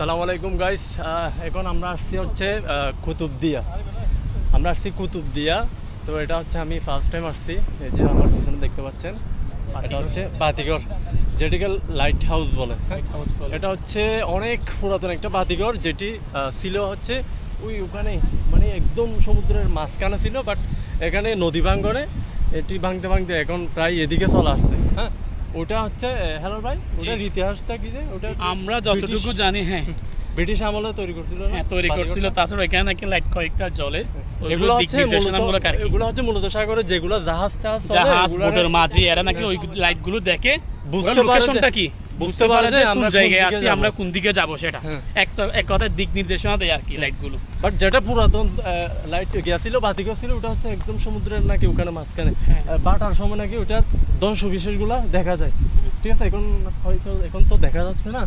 আসসালামু আলাইকুম গাইস এখন আমরা আসছি হচ্ছে কুতুবদিয়া। আমরা আসছি কুতুবদিয়া। তো এটা হচ্ছে আমি ফার্স্ট টাইম আসছি। এই যে আমার পিছনে দেখতে পাচ্ছেন। এটা হচ্ছে বাতিঘর যেটিকে লাইট হাউস বলে। এটা হচ্ছে অনেক পুরাতন একটা বাতিঘর যেটি ছিল হচ্ছে ওই ওখানে মানে একদম সমুদ্রের মাঝখানে ছিল বাট এখানে নদী ভাঙ্গনে এটি ভাঙতে ভাঙতে এখন প্রায় এদিকে চলে আসছে হ্যাঁ? ওটা হচ্ছে হ্যালো ভাই ওটার ইতিহাসটা কি যে? ওটা আমরা যতটুকু জানি হ্যাঁ। ব্রিটিশ আমলে তৈরি করছিল হ্যাঁ তৈরি করছিল। তাছাড়া এখানে নাকি লাইট কয়েকটা জলে। এগুলো হচ্ছে মূলত এগুলো হচ্ছে মূলত সাগরে যেগুলো জাহাজ টাহাজ জাহাজ বোটের মাঝি এরা নাকি ওই লাইটগুলো দেখে। বুঝতে লোকেশনটা কি? বুঝতে পারে যে আমরা জায়গায় আছি। আমরা কোন দিকে যাব সেটা হ্যাঁ। একটা এক কথায় দিক নির্দেশনা দেয় আর কি লাইটগুলো বাট যেটা পুরাতন লাইট গিয়েছিল বাতি ছিল ওটা হচ্ছে একদম সমুদ্রের নাকি ওখানে মাঝখানে হ্যাঁ। বাটার সময় নাকি ওটার ধ্বংস বিশেষগুলো দেখা যায় ঠিক আছে এখন হয়তো এখন তো দেখা যাচ্ছে না